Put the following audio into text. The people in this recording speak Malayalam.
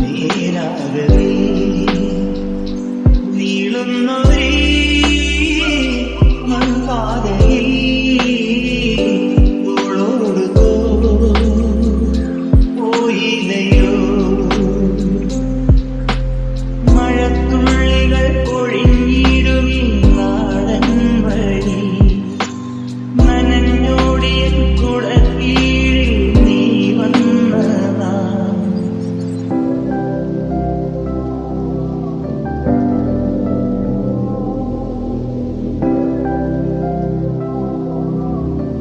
നീരാകെ നീളുന്നു